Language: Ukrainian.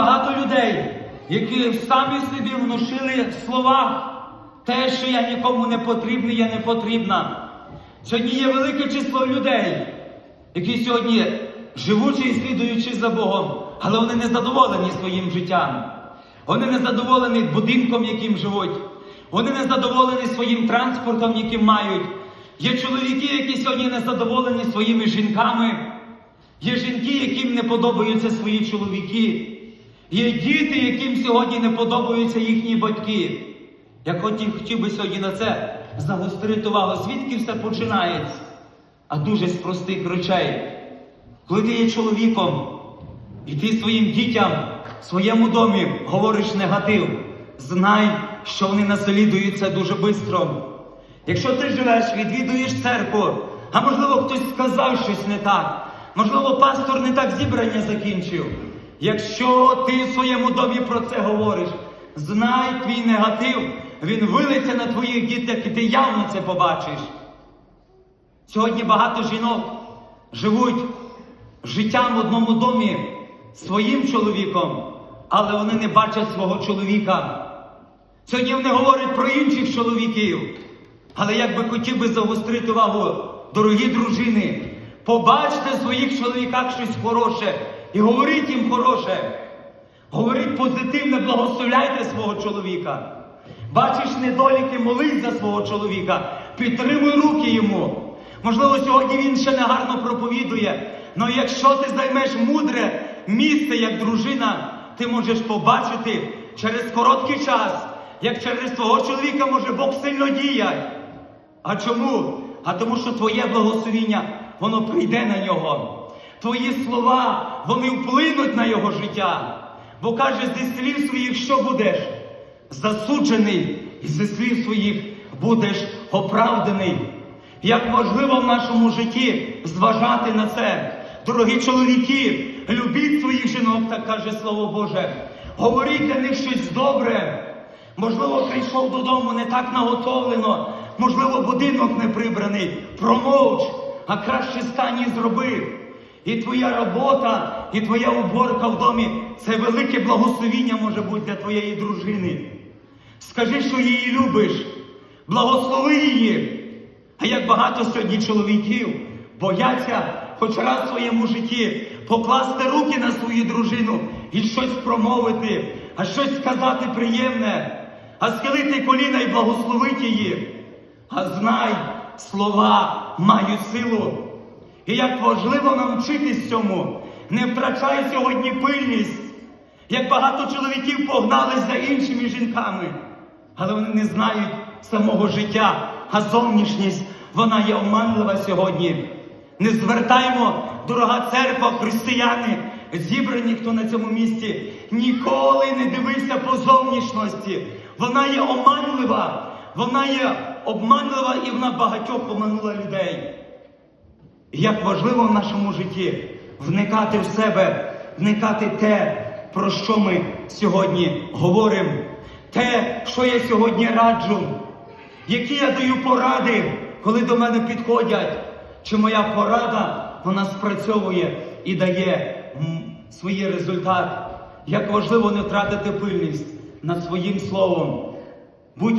багато людей, які самі собі внушили слова, те, що я нікому не потрібний, я не потрібна. Сьогодні є велике число людей, які сьогодні живучи і слідуючи за Богом, але вони не задоволені своїм життям. Вони не задоволені будинком, яким живуть. Вони не задоволені своїм транспортом, яким мають. Є чоловіки, які сьогодні не задоволені своїми жінками. Є жінки, яким не подобаються свої чоловіки. Є діти, яким сьогодні не подобаються їхні батьки. Я хотів, хотів би сьогодні на це загострити увагу, звідки все починається, а дуже з простих речей. Коли ти є чоловіком, і ти своїм дітям своєму домі говориш негатив, знай, що вони наслідують це дуже швидко. Якщо ти живеш, відвідуєш церкву, а можливо хтось сказав щось не так, можливо, пастор не так зібрання закінчив. Якщо ти в своєму домі про це говориш, знай твій негатив, він вилиться на твоїх дітях, і ти явно це побачиш. Сьогодні багато жінок живуть життям в одному домі своїм чоловіком, але вони не бачать свого чоловіка. Сьогодні вони говорять про інших чоловіків. Але як би хотів би загострити увагу, дорогі дружини, побачте в своїх чоловіках щось хороше і говоріть їм хороше. Говоріть позитивне, благословляйте свого чоловіка. Бачиш недоліки, молись за свого чоловіка, підтримуй руки йому. Можливо, сьогодні він ще не гарно проповідує. але якщо ти займеш мудре місце як дружина, ти можеш побачити через короткий час, як через твого чоловіка може Бог сильно діяти. А чому? А тому, що твоє благословіння, воно прийде на нього. Твої слова, вони вплинуть на його життя. Бо каже, зі слів своїх що будеш? Засуджений, і зі слів своїх будеш оправданий. Як важливо в нашому житті зважати на це. Дорогі чоловіки, любіть своїх жінок, так каже Слово Боже. Говоріть для них щось добре. Можливо, прийшов додому не так наготовлено, можливо, будинок не прибраний. Промовч, а краще стань і зроби. І твоя робота, і твоя уборка в домі це велике благословіння може бути для твоєї дружини. Скажи, що її любиш, благослови її. А як багато сьогодні чоловіків бояться хоч раз в своєму житті покласти руки на свою дружину і щось промовити, а щось сказати приємне, а схилити коліна і благословити її. А знай, слова мають силу. І як важливо навчитись цьому, не втрачай сьогодні пильність, як багато чоловіків погнались за іншими жінками, але вони не знають самого життя, а зовнішність вона є оманлива сьогодні. Не звертаймо, дорога церква, християни, зібрані хто на цьому місці, ніколи не дивися по зовнішності. Вона є оманлива, вона є обманлива і вона багатьох оманула людей. Як важливо в нашому житті вникати в себе, вникати те, про що ми сьогодні говоримо, те, що я сьогодні раджу, які я даю поради, коли до мене підходять, чи моя порада вона спрацьовує і дає м, свій результат. Як важливо не втратити пильність над своїм словом. Будь